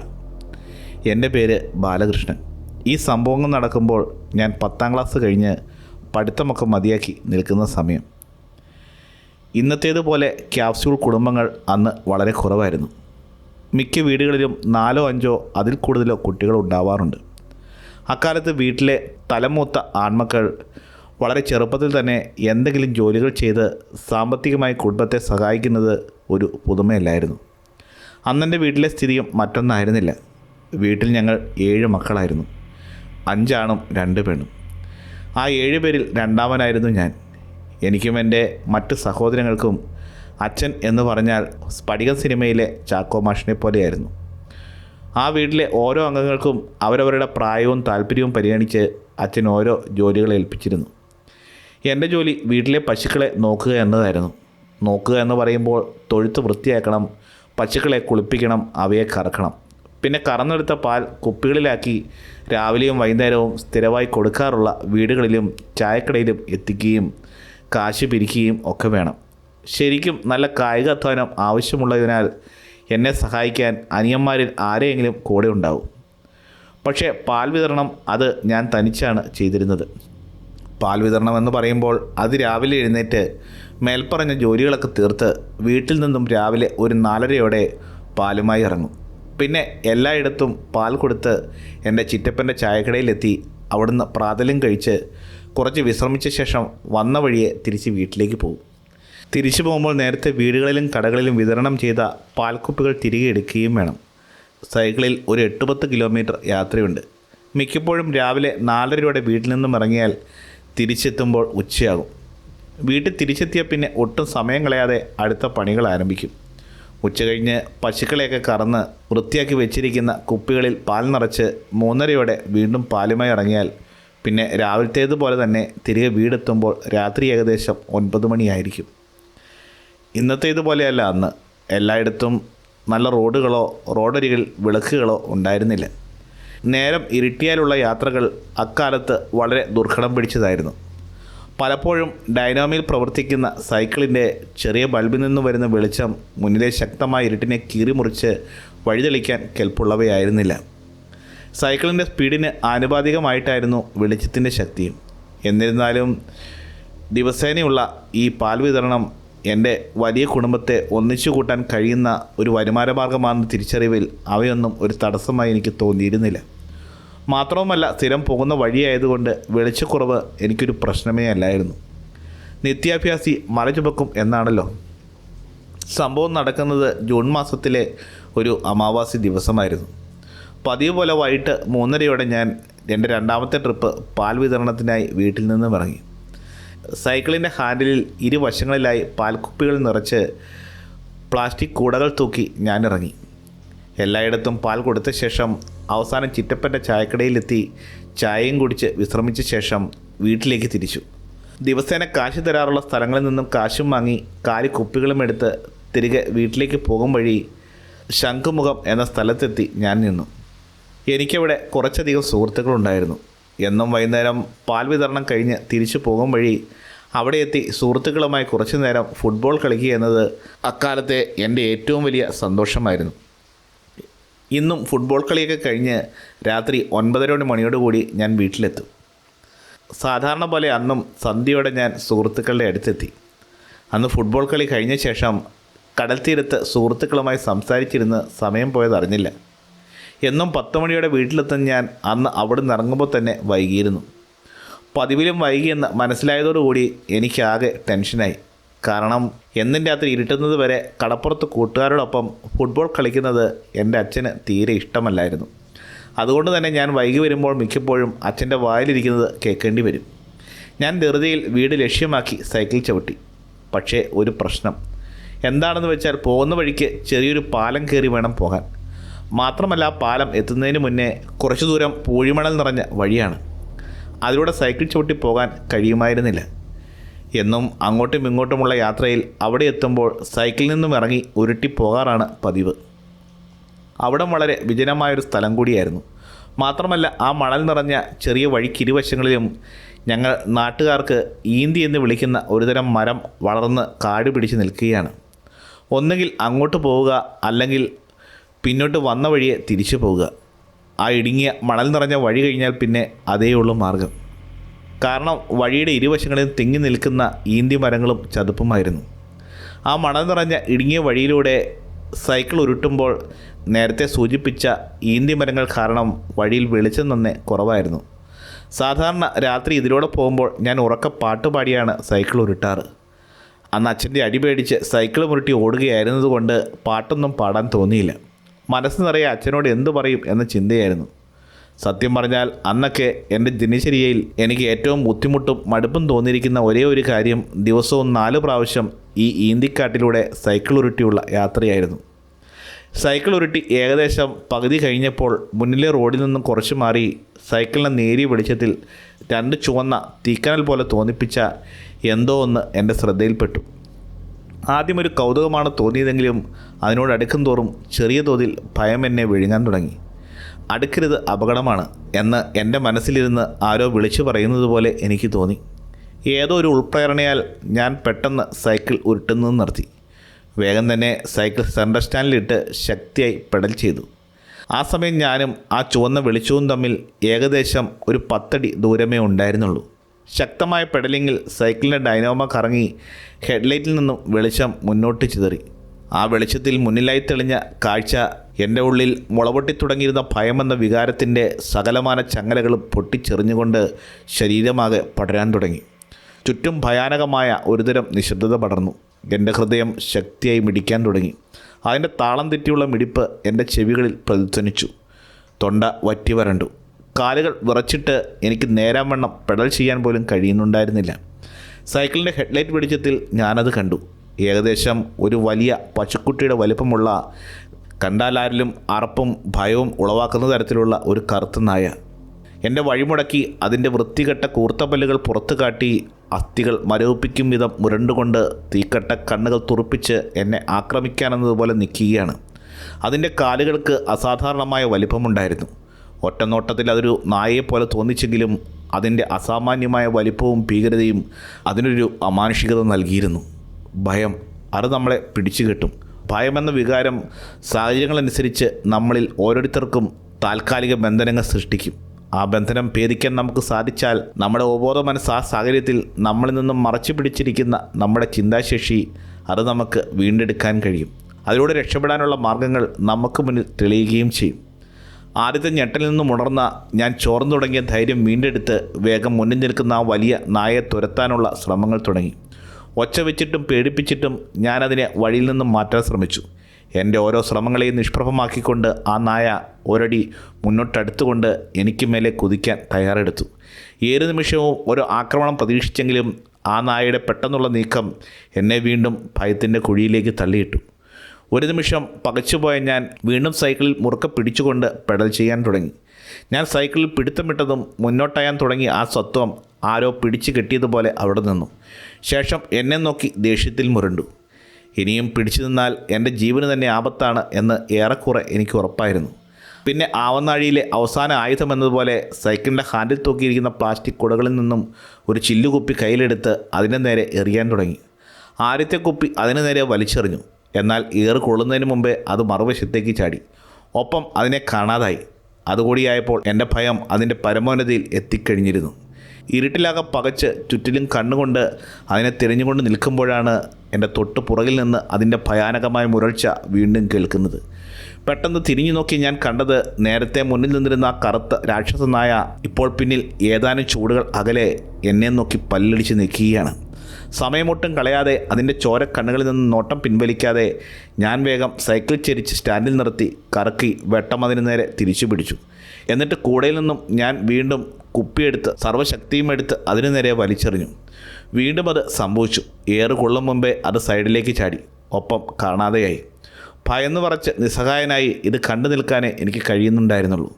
എന്റെ പേര് ബാലകൃഷ്ണൻ. ഈ സംഭവങ്ങൾ നടക്കുമ്പോൾ ഞാൻ പത്താം ക്ലാസ് കഴിഞ്ഞ് പഠിത്തമൊക്കെ മതിയാക്കി നിൽക്കുന്ന സമയം. ഇന്നത്തേതുപോലെ ക്യാപ്സ്യൂൾ കുടുംബങ്ങൾ അന്ന് വളരെ കുറവായിരുന്നു. മിക്ക വീടുകളിലും നാലോ അഞ്ചോ അതിൽ കൂടുതലോ കുട്ടികൾ ഉണ്ടാവാറുണ്ട്. അക്കാലത്ത് വീട്ടിലെ തലമൂത്ത ആൺമക്കൾ വളരെ ചെറുപ്പത്തിൽ തന്നെ എന്തെങ്കിലും ജോലികൾ ചെയ്ത് സാമ്പത്തികമായി കുടുംബത്തെ സഹായിക്കുന്നത് ഒരു പുതുമയല്ലായിരുന്നു. അന്നെന്റെ വീട്ടിലെ സ്ഥിതിയും മറ്റൊന്നായിരുന്നില്ല. വീട്ടിൽ ഞങ്ങൾ ഏഴ് മക്കളായിരുന്നു. അഞ്ചാണും രണ്ട് പെണ്ണും. ആ ഏഴ് പേരിൽ രണ്ടാമനായിരുന്നു ഞാൻ. എനിക്കും എന്റെ മറ്റ് സഹോദരങ്ങൾക്കും അച്ഛൻ എന്ന് പറഞ്ഞാൽ സ്ഫടികം സിനിമയിലെ ചാക്കോ മാഷിനെ പോലെയായിരുന്നു ആ വീട്ടിലെ ഓരോ അംഗങ്ങൾക്കും അവരവരുടെ പ്രായവും താല്പര്യവും പരിഗണിച്ച് അച്ഛൻ ഓരോ ജോലികളെ ഏൽപ്പിച്ചിരുന്നു. എന്റെ ജോലി വീട്ടിലെ പശുക്കളെ നോക്കുക എന്നതായിരുന്നു. നോക്കുക എന്ന് പറയുമ്പോൾ തൊഴുത്ത് വൃത്തിയാക്കണം പശുക്കളെ കുളിപ്പിക്കണം അവയെ കറക്കണം. പിന്നെ കറന്നെടുത്ത പാൽ കുപ്പികളിലാക്കി രാവിലെയും വൈകുന്നേരവും സ്ഥിരമായി കൊടുക്കാറുള്ള വീടുകളിലും ചായക്കടയിലും എത്തിക്കുകയും കാശ് പിരിക്കുകയും ഒക്കെ വേണം. ശരിക്കും നല്ല കായിക അധ്വാനം ആവശ്യമുള്ളതിനാൽ എന്നെ സഹായിക്കാൻ അനിയന്മാരിൽ ആരെയെങ്കിലും കൂടെ ഉണ്ടാവും. പക്ഷേ പാൽ വിതരണം അത് ഞാൻ തനിച്ചാണ് ചെയ്തിരുന്നത്. പാൽ വിതരണം എന്ന് പറയുമ്പോൾ അത് രാവിലെ എഴുന്നേറ്റ് മേൽപ്പറഞ്ഞ ജോലികളൊക്കെ തീർത്ത് വീട്ടിൽ നിന്നും രാവിലെ ഒരു നാലരയോടെ പാലുമായി ഇറങ്ങും. പിന്നെ എല്ലായിടത്തും പാൽ കൊടുത്ത് എന്റെ ചിറ്റപ്പന്റെ ചായക്കടയിലെത്തി അവിടുന്ന് പ്രാതലും കഴിച്ച് കുറച്ച് വിശ്രമിച്ച ശേഷം വന്ന വഴിയെ തിരിച്ച് വീട്ടിലേക്ക് പോകും. തിരിച്ചു പോകുമ്പോൾ നേരത്തെ വീടുകളിലും കടകളിലും വിതരണം ചെയ്ത പാൽക്കുപ്പികൾ തിരികെ എടുക്കുകയും വേണം. സൈക്കിളിൽ ഒരു എട്ട് പത്ത് കിലോമീറ്റർ യാത്രയുണ്ട്. മിക്കപ്പോഴും രാവിലെ നാലരയോടെ വീട്ടിൽ നിന്നും ഇറങ്ങിയാൽ തിരിച്ചെത്തുമ്പോൾ ഉച്ചയാകും. വീട്ടിൽ തിരിച്ചെത്തിയ പിന്നെ ഒട്ടും സമയം കളയാതെ അടുത്ത പണികൾ ആരംഭിക്കും. ഉച്ച കഴിഞ്ഞ് പശുക്കളെയൊക്കെ കറന്ന് വൃത്തിയാക്കി വെച്ചിരിക്കുന്ന കുപ്പികളിൽ പാൽ നിറച്ച് മൂന്നരയോടെ വീണ്ടും പാലുമായി ഇറങ്ങിയാൽ പിന്നെ രാവിലത്തേതുപോലെ തന്നെ തിരികെ വീടെത്തുമ്പോൾ രാത്രി ഏകദേശം ഒൻപത് മണിയായിരിക്കും. ഇന്നത്തേതുപോലെയല്ല അന്ന്. എല്ലായിടത്തും നല്ല റോഡുകളോ റോഡരികിൽ വിളക്കുകളോ ഉണ്ടായിരുന്നില്ല. നേരം ഇരുട്ടിയാലുള്ള യാത്രകൾ അക്കാലത്ത് വളരെ ദുർഘടം പിടിച്ചതായിരുന്നു. പലപ്പോഴും ഡൈനാമിൽ പ്രവർത്തിക്കുന്ന സൈക്കിളിന്റെ ചെറിയ ബൾബിൽ നിന്ന് വരുന്ന വെളിച്ചം മുന്നിലെ ശക്തമായ ഇരുട്ടിനെ കീറിമുറിച്ച് വഴിതെളിക്കാൻ കെൽപ്പുള്ളവയായിരുന്നില്ല. സൈക്കിളിന്റെ സ്പീഡിന് ആനുപാതികമായിട്ടായിരുന്നു വെളിച്ചത്തിന്റെ ശക്തിയും. എന്നിരുന്നാലും ദിവസേനയുള്ള ഈ പാൽ വിതരണം എന്റെ വലിയ കുടുംബത്തെ ഒന്നിച്ചു കൂട്ടാൻ കഴിയുന്ന ഒരു വരുമാനമാർഗമാണെന്ന തിരിച്ചറിവിൽ അവയൊന്നും ഒരു തടസ്സമായി എനിക്ക് തോന്നിയിരുന്നില്ല. മാത്രവുമല്ല സ്ഥിരം പോകുന്ന വഴിയായതുകൊണ്ട് വെളിച്ചക്കുറവ് എനിക്കൊരു പ്രശ്നമേ അല്ലായിരുന്നു. നിത്യാഭ്യാസി മല ചുമക്കും എന്നാണല്ലോ. സംഭവം നടക്കുന്നത് ജൂൺ മാസത്തിലെ ഒരു അമാവാസി ദിവസമായിരുന്നു. പതിവ് പോലെ വൈകിട്ട് മൂന്നരയോടെ ഞാൻ എന്റെ രണ്ടാമത്തെ ട്രിപ്പ് പാൽ വിതരണത്തിനായി വീട്ടിൽ നിന്നും ഇറങ്ങി. സൈക്കിളിന്റെ ഹാൻഡിലിൽ ഇരുവശങ്ങളിലായി പാൽക്കുപ്പികൾ നിറച്ച് പ്ലാസ്റ്റിക് കൂടകൾ തൂക്കി ഞാൻ ഇറങ്ങി എല്ലായിടത്തും പാൽ കൊടുത്ത ശേഷം അവസാനം ചിറ്റപ്പന്റെ ചായക്കടയിലെത്തി ചായയും കുടിച്ച് വിശ്രമിച്ച ശേഷം വീട്ടിലേക്ക് തിരിച്ചു. ദിവസേന കാശ് തരാറുള്ള സ്ഥലങ്ങളിൽ നിന്നും കാശും വാങ്ങി കാലി കുപ്പികളും എടുത്ത് തിരികെ വീട്ടിലേക്ക് പോകും വഴി ശംഖുമുഖം എന്ന സ്ഥലത്തെത്തി ഞാൻ നിന്നു. എനിക്കവിടെ കുറച്ചധികം സുഹൃത്തുക്കളുണ്ടായിരുന്നു. എന്നും വൈകുന്നേരം പാൽ വിതരണം കഴിഞ്ഞ് തിരിച്ചു പോകും വഴി അവിടെ എത്തി സുഹൃത്തുക്കളുമായി കുറച്ചു നേരം ഫുട്ബോൾ കളിക്കുക എന്നത് അക്കാലത്തെ എന്റെ ഏറ്റവും വലിയ സന്തോഷമായിരുന്നു. ഇന്നും ഫുട്ബോൾ കളിയൊക്കെ കഴിഞ്ഞ് രാത്രി ഒൻപതര മണിയോടുകൂടി ഞാൻ വീട്ടിലെത്തും. സാധാരണ പോലെ അന്നും സന്ധ്യയോടെ ഞാൻ സുഹൃത്തുക്കളുടെ അടുത്തെത്തി. അന്ന് ഫുട്ബോൾ കളി കഴിഞ്ഞ ശേഷം കടൽ തീരത്ത് സുഹൃത്തുക്കളുമായി സംസാരിച്ചിരുന്ന് സമയം പോയത് അറിഞ്ഞില്ല. എന്നും പത്ത് മണിയോടെ വീട്ടിലെത്തുന്ന ഞാൻ അന്ന് അവിടെ നിന്ന് ഇറങ്ങുമ്പോൾ തന്നെ വൈകിയിരുന്നു. പതിവിലും വൈകിയെന്ന് മനസ്സിലായതോടുകൂടി എനിക്കാകെ ടെൻഷനായി. കാരണം എന്നും രാത്രി ഇരുട്ടുന്നത് വരെ കടപ്പുറത്ത് കൂട്ടുകാരോടൊപ്പം ഫുട്ബോൾ കളിക്കുന്നത് എന്റെ അച്ഛന് തീരെ ഇഷ്ടമല്ലായിരുന്നു. അതുകൊണ്ട് തന്നെ ഞാൻ വൈകി വരുമ്പോൾ മിക്കപ്പോഴും അച്ഛന്റെ വായിലിരിക്കുന്നത് കേൾക്കേണ്ടി വരും. ഞാൻ ധൃതിയിൽ വീട് ലക്ഷ്യമാക്കി സൈക്കിൾ ചവിട്ടി. പക്ഷേ ഒരു പ്രശ്നം. എന്താണെന്ന് വെച്ചാൽ പോകുന്ന വഴിക്ക് ചെറിയൊരു പാലം കയറി വേണം പോകാൻ. മാത്രമല്ല പാലം എത്തുന്നതിന് മുന്നേ കുറച്ചു ദൂരം പൂഴിമണൽ നിറഞ്ഞ വഴിയാണ്. അതിലൂടെ സൈക്കിൾ ചവിട്ടി പോകാൻ കഴിയുമായിരുന്നില്ല. എന്നും അങ്ങോട്ടും ഇങ്ങോട്ടുമുള്ള യാത്രയിൽ അവിടെ എത്തുമ്പോൾ സൈക്കിളിൽ നിന്നും ഇറങ്ങി ഉരുട്ടി പോകാറാണ് പതിവ്. അവിടം വളരെ വിജനമായൊരു സ്ഥലം കൂടിയായിരുന്നു. മാത്രമല്ല ആ മണൽ നിറഞ്ഞ ചെറിയ വഴിക്കിരുവശങ്ങളിലും ഞങ്ങൾ നാട്ടുകാർക്ക് ഈന്തി എന്ന് വിളിക്കുന്ന ഒരുതരം മരം വളർന്ന് കാട് പിടിച്ച് നിൽക്കുകയാണ്. ഒന്നുകിൽ അങ്ങോട്ട് പോവുക അല്ലെങ്കിൽ പിന്നോട്ട് വന്ന വഴിയെ തിരിച്ചു പോവുക. ആ ഇടുങ്ങിയ മണൽ നിറഞ്ഞ വഴി കഴിഞ്ഞാൽ പിന്നെ അതേയുള്ളൂ മാർഗം. കാരണം വഴിയുടെ ഇരുവശങ്ങളിൽ തിങ്ങി നിൽക്കുന്ന ഈന്തി മരങ്ങളും ചതുപ്പുമായിരുന്നു. ആ മണൽ നിറഞ്ഞ ഇടുങ്ങിയ വഴിയിലൂടെ സൈക്കിൾ ഉരുട്ടുമ്പോൾ നേരത്തെ സൂചിപ്പിച്ച ഈന്തി മരങ്ങൾ കാരണം വഴിയിൽ വെളിച്ചം തന്നെ കുറവായിരുന്നു. സാധാരണ രാത്രി ഇതിലൂടെ പോകുമ്പോൾ ഞാൻ ഉറക്ക പാട്ടുപാടിയാണ് സൈക്കിൾ ഉരുട്ടാറ്. അന്ന് അച്ഛന്റെ അടി പേടിച്ച് സൈക്കിൾ മുരുട്ടി ഓടുകയായിരുന്നതുകൊണ്ട് പാട്ടൊന്നും പാടാൻ തോന്നിയില്ല. മനസ്സ് നിറയെ അച്ഛനോട് എന്തു പറയും എന്ന ചിന്തയായിരുന്നു. സത്യം പറഞ്ഞാൽ അന്നൊക്കെ എന്റെ ദിനചര്യയിൽ എനിക്ക് ഏറ്റവും ബുദ്ധിമുട്ടും മടുപ്പും തോന്നിയിരിക്കുന്ന ഒരേ ഒരു കാര്യം ദിവസവും നാല് പ്രാവശ്യം ഈ ഈന്തിക്കാട്ടിലൂടെ സൈക്കിൾ ഉരുട്ടിയുള്ള യാത്രയായിരുന്നു. സൈക്കിൾ ഉരുട്ടി ഏകദേശം പകുതി കഴിഞ്ഞപ്പോൾ മുന്നിലെ റോഡിൽ നിന്നും കുറച്ച് മാറി സൈക്കിളിനെ നേരിയ വെളിച്ചത്തിൽ രണ്ട് ചുവന്ന തീക്കനൽ പോലെ തോന്നിപ്പിച്ച എന്തോ ഒന്ന് എന്റെ ശ്രദ്ധയിൽപ്പെട്ടു. ആദ്യം ഒരു കൗതുകമാണ് തോന്നിയതെങ്കിലും അതിനോട് അടുക്കും തോറും ചെറിയ തോതിൽ ഭയം എന്നെ വിഴുങ്ങാൻ തുടങ്ങി. അടുക്കരുത് അപകടമാണ് എന്ന് എന്റെ മനസ്സിലിരുന്ന് ആരോ വിളിച്ചു പറയുന്നത് പോലെ എനിക്ക് തോന്നി. ഏതോ ഒരു ഉൾപ്രേരണയാൽ ഞാൻ പെട്ടെന്ന് സൈക്കിൾ ഉരുട്ടുന്നത് നിർത്തി. വേഗം തന്നെ സൈക്കിൾ സെൻട്രൽ സ്റ്റാൻഡിലിട്ട് ശക്തിയായി പെടൽ ചെയ്തു. ആ സമയം ഞാനും ആ ചുവന്ന വെളിച്ചവും തമ്മിൽ ഏകദേശം ഒരു പത്തടി ദൂരമേ ഉണ്ടായിരുന്നുള്ളൂ. ശക്തമായ പെഡലിങ്ങിൽ സൈക്കിളിന്റെ ഡൈനോമ കറങ്ങി ഹെഡ്ലൈറ്റിൽ നിന്നും വെളിച്ചം മുന്നോട്ട് ചിതറി. ആ വെളിച്ചത്തിൽ മുന്നിലായി തെളിഞ്ഞ കാഴ്ച എന്റെ ഉള്ളിൽ മുളപൊട്ടി തുടങ്ങിയിരുന്ന ഭയമെന്ന വികാരത്തിന്റെ സകലമാന ചങ്ങലകളും പൊട്ടിച്ചെറിഞ്ഞുകൊണ്ട് ശരീരമാകെ പടരാൻ തുടങ്ങി. ചുറ്റും ഭയാനകമായ ഒരുതരം നിശബ്ദത പടർന്നു. എന്റെ ഹൃദയം ശക്തിയായി മിടിക്കാൻ തുടങ്ങി. അതിന്റെ താളം തെറ്റിയുള്ള മിടിപ്പ് എന്റെ ചെവികളിൽ പ്രതിധ്വനിച്ചു. തൊണ്ട വറ്റി വരണ്ടു. കാലുകൾ വിറച്ചിട്ട് എനിക്ക് നേരാൻ വണ്ണം പെഡൽ ചെയ്യാൻ പോലും കഴിയുന്നുണ്ടായിരുന്നില്ല. സൈക്കിളിന്റെ ഹെഡ്ലൈറ്റ് വെളിച്ചത്തിൽ ഞാനത് കണ്ടു. ഏകദേശം ഒരു വലിയ പശുക്കുട്ടിയുടെ വലിപ്പമുള്ള കണ്ടാലാരിലും അറപ്പും ഭയവും ഉളവാക്കുന്ന തരത്തിലുള്ള ഒരു കറുത്ത നായ. എന്റെ വഴിമുടക്കി അതിന്റെ വൃത്തികെട്ട കൂർത്ത പല്ലുകൾ പുറത്തു കാട്ടി അസ്ഥികൾ മരവിപ്പിക്കും വിധം മുരണ്ടുകൊണ്ട് തീക്കട്ട കണ്ണുകൾ തുറപ്പിച്ച് എന്നെ ആക്രമിക്കാനെന്നതുപോലെ നിൽക്കുകയാണ്. അതിന്റെ കാലുകൾക്ക് അസാധാരണമായ വലിപ്പമുണ്ടായിരുന്നു. ഒറ്റനോട്ടത്തിൽ അതൊരു നായയെപ്പോലെ തോന്നിച്ചെങ്കിലും അതിന്റെ അസാമാന്യമായ വലിപ്പവും ഭീകരതയും അതിനൊരു അമാനുഷികത നൽകിയിരുന്നു. ഭയം. അത് നമ്മളെ പിടിച്ചു കെട്ടും. ഭയമെന്ന വികാരം സാഹചര്യങ്ങളനുസരിച്ച് നമ്മളിൽ ഓരോരുത്തർക്കും താൽക്കാലിക ബന്ധനങ്ങൾ സൃഷ്ടിക്കും. ആ ബന്ധനം ഭേദിക്കാൻ നമുക്ക് സാധിച്ചാൽ നമ്മുടെ ഉപബോധ മനസ്സ് ആ സാഹചര്യത്തിൽ നമ്മളിൽ നിന്നും മറച്ചു പിടിച്ചിരിക്കുന്ന നമ്മുടെ ചിന്താശേഷി അത് നമുക്ക് വീണ്ടെടുക്കാൻ കഴിയും. അതിലൂടെ രക്ഷപ്പെടാനുള്ള മാർഗങ്ങൾ നമുക്ക് മുന്നിൽ തെളിയുകയും ചെയ്യും. ആദ്യത്തെ ഞെട്ടലിൽ നിന്നും ഉണർന്ന ഞാൻ ചോർന്നു തുടങ്ങിയ ധൈര്യം വീണ്ടെടുത്ത് വേഗം മുന്നിൽ നിൽക്കുന്ന ആ വലിയ നായയെ തുരത്താനുള്ള ശ്രമങ്ങൾ തുടങ്ങി. ഒച്ച വെച്ചിട്ടും പേടിപ്പിച്ചിട്ടും ഞാനതിനെ വഴിയിൽ നിന്നും മാറ്റാൻ ശ്രമിച്ചു. എന്റെ ഓരോ ശ്രമങ്ങളെയും നിഷ്പ്രഭമാക്കിക്കൊണ്ട് ആ നായ ഒരടി മുന്നോട്ടടുത്തുകൊണ്ട് എനിക്ക് മേലെ കുതിക്കാൻ തയ്യാറെടുത്തു. ഏത് നിമിഷവും ഒരു ആക്രമണം പ്രതീക്ഷിച്ചെങ്കിലും ആ നായയുടെ പെട്ടെന്നുള്ള നീക്കം എന്നെ വീണ്ടും ഭയത്തിന്റെ കുഴിയിലേക്ക് തള്ളിയിട്ടു. ഒരു നിമിഷം പകച്ചുപോയ ഞാൻ വീണ്ടും സൈക്കിളിൽ മുറുക്കെ പിടിച്ചുകൊണ്ട് പെഡൽ ചെയ്യാൻ തുടങ്ങി. ഞാൻ സൈക്കിളിൽ പിടുത്തമിട്ടതും മുന്നോട്ടയാൻ തുടങ്ങി ആ സ്വത്വം ആരോ പിടിച്ചു കെട്ടിയതുപോലെ അവിടെ നിന്നു. ശേഷം എന്നെ നോക്കി ദേഷ്യത്തിൽ മുരണ്ടു. ഇനിയും പിടിച്ചു നിന്നാൽ എന്റെ ജീവന് തന്നെ ആപത്താണ് എന്ന് ഏറെക്കുറെ എനിക്ക് ഉറപ്പായിരുന്നു. പിന്നെ ആവനാഴിയിലെ അവസാന ആയുധം എന്നതുപോലെ സൈക്കിളിന്റെ ഹാൻഡിൽ തൂക്കിയിരിക്കുന്ന പ്ലാസ്റ്റിക് കുടകളിൽ നിന്നും ഒരു ചില്ലുകുപ്പി കയ്യിലെടുത്ത് അതിന്റെ നേരെ എറിയാൻ തുടങ്ങി. ആദ്യത്തെ കുപ്പി അതിന് നേരെ വലിച്ചെറിഞ്ഞു. എന്നാൽ ഏറ് കൊള്ളുന്നതിന് മുമ്പേ അത് മറുവശത്തേക്ക് ചാടി. ഒപ്പം അതിനെ കാണാതായി. അതുകൂടിയായപ്പോൾ എന്റെ ഭയം അതിന്റെ പരമോന്നതയിൽ എത്തിക്കഴിഞ്ഞിരുന്നു. ഇരുട്ടിലാകെ പകച്ച് ചുറ്റിലും കണ്ണുകൊണ്ട് അതിനെ തിരഞ്ഞുകൊണ്ട് നിൽക്കുമ്പോഴാണ് എന്റെ തൊട്ട് പുറകിൽ നിന്ന് അതിന്റെ ഭയാനകമായ മുരൾച്ച വീണ്ടും കേൾക്കുന്നത്. പെട്ടെന്ന് തിരിഞ്ഞു നോക്കി ഞാൻ കണ്ടത് നേരത്തെ മുന്നിൽ നിന്നിരുന്ന ആ കറുത്ത രാക്ഷസനായ ഇപ്പോൾ പിന്നിൽ ഏതാനും ചൂടുകൾ അകലെ എന്നെ നോക്കി പല്ലടിച്ച് നിൽക്കുകയാണ്. സമയമൊട്ടും കളയാതെ അതിന്റെ ചോര കണ്ണുകളിൽ നിന്ന് നോട്ടം പിൻവലിക്കാതെ ഞാൻ വേഗം സൈക്കിൾ ചെരിച്ച് സ്റ്റാൻഡിൽ നിർത്തി കറക്കി വെട്ടം അതിനു നേരെ തിരിച്ചു പിടിച്ചു. എന്നിട്ട് കൂടയിൽ നിന്നും ഞാൻ വീണ്ടും കുപ്പിയെടുത്ത് സർവശക്തിയും എടുത്ത് അതിനു നേരെ വലിച്ചെറിഞ്ഞു. വീണ്ടും അത് സംഭവിച്ചു. ഏറ് കൊള്ളും മുമ്പേ അത് സൈഡിലേക്ക് ചാടി. ഒപ്പം കാണാതെയായി. ഭയന്ന് പറച്ച് നിസ്സഹായനായി ഇത് കണ്ടു നിൽക്കാനേ എനിക്ക് കഴിയുന്നുണ്ടായിരുന്നുള്ളൂ.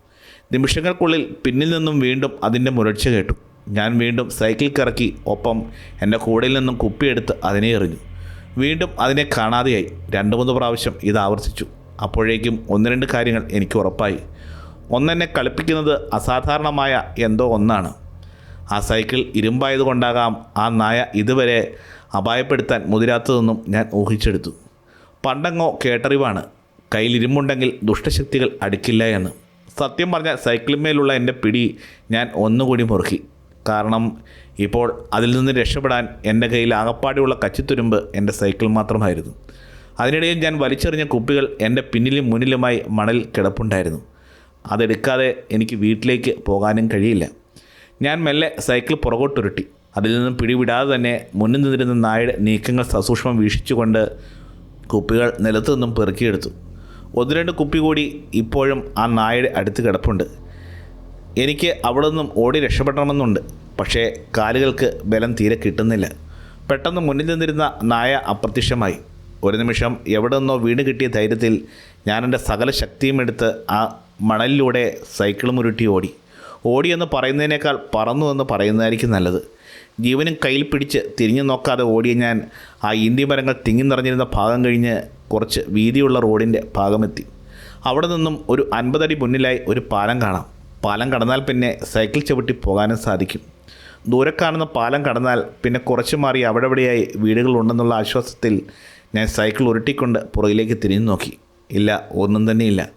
നിമിഷങ്ങൾക്കുള്ളിൽ പിന്നിൽ നിന്നും വീണ്ടും അതിന്റെ മുരൾച്ച കേട്ടു. ഞാൻ വീണ്ടും സൈക്കിൾ കറക്കി ഒപ്പം എന്റെ കൂടയിൽ നിന്നും കുപ്പിയെടുത്ത് അതിനെ എറിഞ്ഞു. വീണ്ടും അതിനെ കാണാതെയായി. രണ്ട് മൂന്ന് പ്രാവശ്യം ഇത് ആവർത്തിച്ചു. അപ്പോഴേക്കും ഒന്ന് രണ്ട് കാര്യങ്ങൾ എനിക്ക് ഉറപ്പായി. ഒന്നെന്നെ കളിപ്പിക്കുന്നത് അസാധാരണമായ എന്തോ ഒന്നാണ്. ആ സൈക്കിൾ ഇരുമ്പായതുകൊണ്ടാകാം ആ നായ ഇതുവരെ അപായപ്പെടുത്താൻ മുതിരാത്തതെന്നും ഞാൻ ഊഹിച്ചെടുത്തു. പണ്ടങ്ങോ കേട്ടറിവാണ്. കയ്യിൽ ഇരുമ്പുണ്ടെങ്കിൽ ദുഷ്ടശക്തികൾ അടുക്കില്ല എന്ന്. സത്യം പറഞ്ഞാൽ സൈക്കിളിന്മേലുള്ള എന്റെ പിടി ഞാൻ ഒന്നുകൂടി മുറുക്കി. കാരണം ഇപ്പോൾ അതിൽ നിന്ന് രക്ഷപ്പെടാൻ എന്റെ കയ്യിൽ ആകപ്പാടിയുള്ള കച്ചിത്തുരുമ്പ് എന്റെ സൈക്കിൾ മാത്രമായിരുന്നു. അതിനിടയിൽ ഞാൻ വലിച്ചെറിഞ്ഞ കുപ്പികൾ എന്റെ പിന്നിലും മുന്നിലുമായി മണലിൽ കിടപ്പുണ്ടായിരുന്നു. അതെടുക്കാതെ എനിക്ക് വീട്ടിലേക്ക് പോകാനും കഴിയില്ല. ഞാൻ മെല്ലെ സൈക്കിൾ പുറകോട്ടുരുട്ടി. അതിൽ നിന്നും പിടിവിടാതെ തന്നെ മുന്നിൽ നിന്നിരുന്ന നായയുടെ നീക്കങ്ങൾ സസൂക്ഷ്മം വീക്ഷിച്ചുകൊണ്ട് കുപ്പികൾ നിലത്തു നിന്നും പെറുക്കിയെടുത്തു. ഒന്ന് രണ്ട് കുപ്പി കൂടി ഇപ്പോഴും ആ നായയുടെ അടുത്ത് കിടപ്പുണ്ട്. എനിക്ക് അവിടെ നിന്നും ഓടി രക്ഷപ്പെടണമെന്നുണ്ട്. പക്ഷേ കാലുകൾക്ക് ബലം തീരെ കിട്ടുന്നില്ല. പെട്ടെന്ന് മുന്നിൽ നിന്നിരുന്ന നായ അപ്രത്യക്ഷമായി. ഒരു നിമിഷം എവിടെ നിന്നോ വീണ് കിട്ടിയ ധൈര്യത്തിൽ ഞാൻ എന്റെ സകല ശക്തിയും എടുത്ത് ആ മണലിലൂടെ സൈക്കിൾ ഉരുട്ടി ഓടി. ഓടിയെന്ന് പറയുന്നതിനേക്കാൾ പറന്നു എന്ന് പറയുന്നതായിരിക്കും നല്ലത്. ജീവനും കയ്യിൽ പിടിച്ച് തിരിഞ്ഞു നോക്കാതെ ഓടിയ ഞാൻ ആ ഇന്ത്യ മരങ്ങൾ തിങ്ങി നിറഞ്ഞിരുന്ന ഭാഗം കഴിഞ്ഞ് കുറച്ച് വീതിയുള്ള റോഡിന്റെ ഭാഗമെത്തി. അവിടെ നിന്നും ഒരു അൻപതടി മുന്നിലായി ഒരു പാലം കാണാം. പാലം കടന്നാൽ പിന്നെ സൈക്കിൾ ചവിട്ടി പോകാനും സാധിക്കും. ദൂരെ കാണുന്ന പാലം കടന്നാൽ പിന്നെ കുറച്ച് മാറി അവിടെ എവിടെയായി വീടുകളുണ്ടെന്നുള്ള ആശ്വാസത്തിൽ ഞാൻ സൈക്കിൾ ഉരുട്ടിക്കൊണ്ട് പുറകിലേക്ക് തിരിഞ്ഞു നോക്കി. ഇല്ല ഒന്നും തന്നെയില്ല.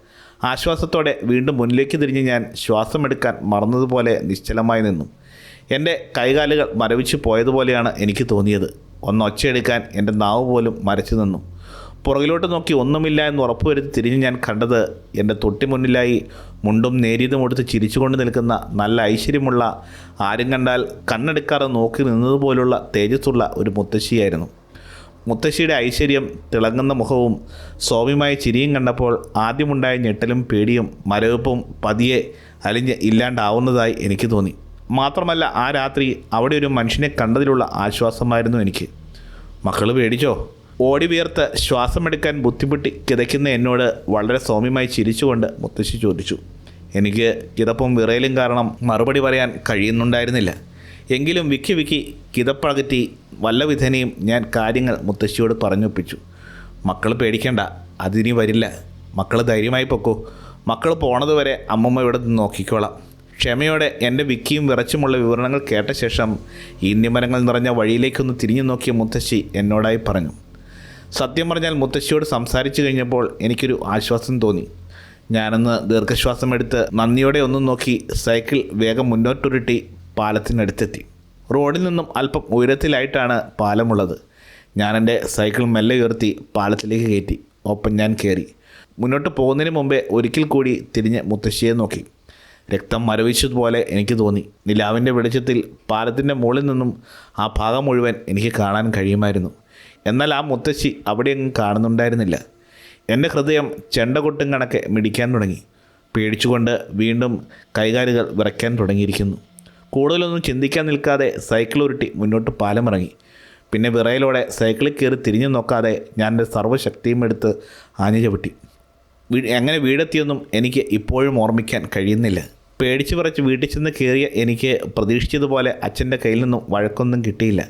ആശ്വാസത്തോടെ വീണ്ടും മുന്നിലേക്ക് തിരിഞ്ഞ് ഞാൻ ശ്വാസമെടുക്കാൻ മറന്നതുപോലെ നിശ്ചലമായി നിന്നു. എന്റെ കൈകാലുകൾ മരവിച്ച് പോയതുപോലെയാണ് എനിക്ക് തോന്നിയത്. ഒന്ന് ഒച്ചയെടുക്കാൻ എന്റെ നാവ് പോലും മരച്ചു നിന്നു. പുറകിലോട്ട് നോക്കി ഒന്നുമില്ല എന്ന് ഉറപ്പുവരുത്തി തിരിഞ്ഞ് ഞാൻ കണ്ടത് എന്റെ തൊട്ടി മുന്നിലായി മുണ്ടും നേരിയതും എടുത്ത് ചിരിച്ചുകൊണ്ട് നിൽക്കുന്ന നല്ല ഐശ്വര്യമുള്ള ആരും കണ്ടാൽ കണ്ണെടുക്കാതെ നോക്കി നിന്നതുപോലുള്ള തേജസ്സുള്ള ഒരു മുത്തശ്ശിയായിരുന്നു. മുത്തശ്ശിയുടെ ഐശ്വര്യം തിളങ്ങുന്ന മുഖവും സൗമ്യമായ ചിരിയും കണ്ടപ്പോൾ ആദ്യമുണ്ടായ ഞെട്ടലും പേടിയും മരവിപ്പും പതിയെ അലിഞ്ഞ് ഇല്ലാണ്ടാവുന്നതായി എനിക്ക് തോന്നി. മാത്രമല്ല ആ രാത്രി അവിടെ ഒരു മനുഷ്യനെ കണ്ടതിലുള്ള ആശ്വാസമായിരുന്നു എനിക്ക്. മക്കൾ പേടിച്ചോ? ഓടി വിയർത്ത് ശ്വാസമെടുക്കാൻ ബുദ്ധിമുട്ടി കിതയ്ക്കുന്ന എന്നോട് വളരെ സൗമ്യമായി ചിരിച്ചുകൊണ്ട് മുത്തശ്ശി ചോദിച്ചു എനിക്ക് കിതപ്പും വിറയലും കാരണം മറുപടി പറയാൻ കഴിയുന്നുണ്ടായിരുന്നില്ല. എങ്കിലും വിക്കി വിക്കി കിതപ്പകറ്റി വല്ല വിധേനയും ഞാൻ കാര്യങ്ങൾ മുത്തശ്ശിയോട് പറഞ്ഞൊപ്പിച്ചു. മക്കൾ പേടിക്കേണ്ട അതിനി വരില്ല. മക്കൾ ധൈര്യമായി പൊക്കോ. മക്കൾ പോണതുവരെ അമ്മമ്മ ഇവിടെ നിന്ന് നോക്കിക്കോളാം. ക്ഷമയോടെ എന്റെ വിക്കിയും വിറച്ചുമുള്ള വിവരണങ്ങൾ കേട്ട ശേഷം ഈന്യമരങ്ങൾ നിറഞ്ഞ വഴിയിലേക്കൊന്ന് തിരിഞ്ഞു നോക്കിയ മുത്തശ്ശി എന്നോടായി പറഞ്ഞു സത്യം പറഞ്ഞാൽ മുത്തശ്ശിയോട് സംസാരിച്ചു കഴിഞ്ഞപ്പോൾ എനിക്കൊരു ആശ്വാസം തോന്നി. ഞാനൊന്ന് ദീർഘശ്വാസം എടുത്ത് നന്ദിയോടെ ഒന്നും നോക്കി സൈക്കിൾ വേഗം മുന്നോട്ടുരുട്ടി പാലത്തിനടുത്തെത്തി. റോഡിൽ നിന്നും അല്പം ഉയരത്തിലായിട്ടാണ് പാലമുള്ളത്. ഞാൻ എന്റെ സൈക്കിൾ മെല്ലെ ഉയർത്തി പാലത്തിലേക്ക് കയറ്റി. ഒപ്പം ഞാൻ കയറി. മുന്നോട്ട് പോകുന്നതിന് മുമ്പേ ഒരിക്കൽ കൂടി തിരിഞ്ഞ് മുത്തശ്ശിയെ നോക്കി. രക്തം മരവിച്ചതുപോലെ എനിക്ക് തോന്നി. നിലാവിന്റെ വെളിച്ചത്തിൽ പാലത്തിന്റെ മുകളിൽ നിന്നും ആ ഭാഗം മുഴുവൻ എനിക്ക് കാണാൻ കഴിയുമായിരുന്നു. എന്നാൽ ആ മുത്തശ്ശി അവിടെയൊന്നും കാണുന്നുണ്ടായിരുന്നില്ല. എന്റെ ഹൃദയം ചെണ്ടകൊട്ടും കണക്കെ മിടിക്കാൻ തുടങ്ങി. പേടിച്ചുകൊണ്ട് വീണ്ടും കൈകാലുകൾ വിറയ്ക്കാൻ തുടങ്ങിയിരിക്കുന്നു. കൂടുതലൊന്നും ചിന്തിക്കാൻ നിൽക്കാതെ സൈക്കിൾ ഉരുട്ടി മുന്നോട്ട് പാലമിറങ്ങി. പിന്നെ വിറയിലൂടെ സൈക്കിളിൽ കയറി തിരിഞ്ഞു നോക്കാതെ ഞാൻ എന്റെ സർവശക്തിയും എടുത്ത് ആഞ്ഞു ചവിട്ടി. എങ്ങനെ വീടെത്തിയൊന്നും എനിക്ക് ഇപ്പോഴും ഓർമ്മിക്കാൻ കഴിയുന്നില്ല. പേടിച്ചു പറച്ച് വീട്ടിൽ ചെന്ന് കയറിയ എനിക്ക് പ്രതീക്ഷിച്ചതുപോലെ അച്ഛന്റെ കയ്യിൽ നിന്നും വഴക്കൊന്നും കിട്ടിയില്ല.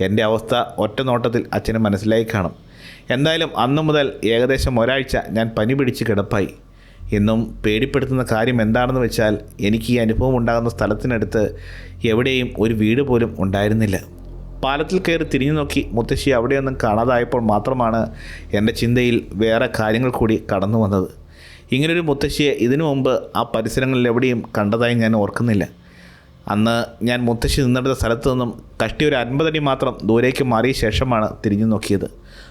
എന്റെ അവസ്ഥ ഒറ്റ നോട്ടത്തിൽ അച്ഛന് മനസ്സിലായി കാണും. എന്തായാലും അന്നു മുതൽ ഏകദേശം ഒരാഴ്ച ഞാൻ പനി പിടിച്ച് കിടപ്പായി. എന്നും പേടിപ്പെടുത്തുന്ന കാര്യം എന്താണെന്ന് വെച്ചാൽ എനിക്ക് ഈ അനുഭവം ഉണ്ടാകുന്ന സ്ഥലത്തിനടുത്ത് എവിടെയും ഒരു വീട് പോലും ഉണ്ടായിരുന്നില്ല. പാലത്തിൽ കയറി തിരിഞ്ഞു നോക്കി മുത്തശ്ശി അവിടെയൊന്നും കാണാതായപ്പോൾ മാത്രമാണ് എന്റെ ചിന്തയിൽ വേറെ കാര്യങ്ങൾ കൂടി കടന്നു വന്നത് ഇങ്ങനൊരു മുത്തശ്ശിയെ ഇതിനു മുമ്പ് ആ പരിസരങ്ങളിൽ എവിടെയും കണ്ടതായി ഞാൻ ഓർക്കുന്നില്ല. അന്ന് ഞാൻ മുത്തശ്ശി നിന്നെടുത്ത സ്ഥലത്തു നിന്നും കഷ്ടി ഒരു അൻപതടി മാത്രം ദൂരേക്ക് മാറിയ ശേഷമാണ് തിരിഞ്ഞു നോക്കിയത്.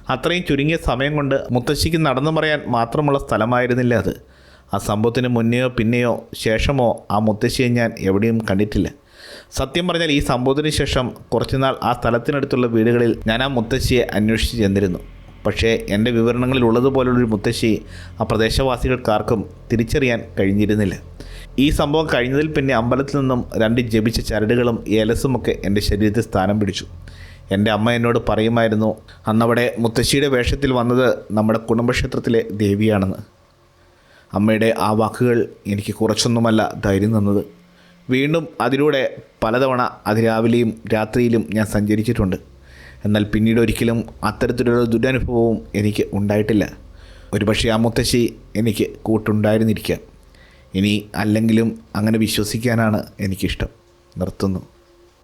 അത്രയും ചുരുങ്ങിയ സമയം കൊണ്ട് മുത്തശ്ശിക്ക് നടന്നു പറയാൻ മാത്രമുള്ള സ്ഥലമായിരുന്നില്ല അത്. ആ സംഭവത്തിന് മുന്നെയോ പിന്നെയോ ശേഷമോ ആ മുത്തശ്ശിയെ ഞാൻ എവിടെയും കണ്ടിട്ടില്ല. സത്യം പറഞ്ഞാൽ ഈ സംഭവത്തിന് ശേഷം കുറച്ചുനാൾ ആ സ്ഥലത്തിനടുത്തുള്ള വീടുകളിൽ ഞാൻ ആ മുത്തശ്ശിയെ അന്വേഷിച്ച് ചെന്നിരുന്നു. പക്ഷേ എന്റെ വിവരണങ്ങളിൽ ഉള്ളതുപോലുള്ളൊരു മുത്തശ്ശി ആ പ്രദേശവാസികൾക്കാർക്കും തിരിച്ചറിയാൻ കഴിഞ്ഞിരുന്നില്ല. ഈ സംഭവം കഴിഞ്ഞതിൽ പിന്നെ അമ്പലത്തിൽ നിന്നും രണ്ട് ജപിച്ച ചരടുകളും ഏലസുമൊക്കെ എന്റെ ശരീരത്തിൽ സ്ഥാനം പിടിച്ചു. എന്റെ അമ്മ എന്നോട് പറയുമായിരുന്നു അന്നവിടെ മുത്തശ്ശിയുടെ വേഷത്തിൽ വന്നത് നമ്മുടെ കുടുംബക്ഷേത്രത്തിലെ ദേവിയാണെന്ന്. അമ്മയുടെ ആ വാക്കുകൾ എനിക്ക് കുറച്ചൊന്നുമല്ല ധൈര്യം തന്നത്. വീണ്ടും അതിലൂടെ പലതവണ അതിരാവിലെയും രാത്രിയിലും ഞാൻ സഞ്ചരിച്ചിട്ടുണ്ട്. എന്നാൽ പിന്നീട് ഒരിക്കലും അത്തരത്തിലുള്ള ദുരനുഭവവും എനിക്ക് ഉണ്ടായിട്ടില്ല. ഒരുപക്ഷെ ആ മുത്തശ്ശി എനിക്ക് കൂട്ടുണ്ടായിരുന്നിരിക്കാം. ഇനി അല്ലെങ്കിലും അങ്ങനെ വിശ്വസിക്കാനാണ് എനിക്കിഷ്ടം. നിർത്തുന്നു.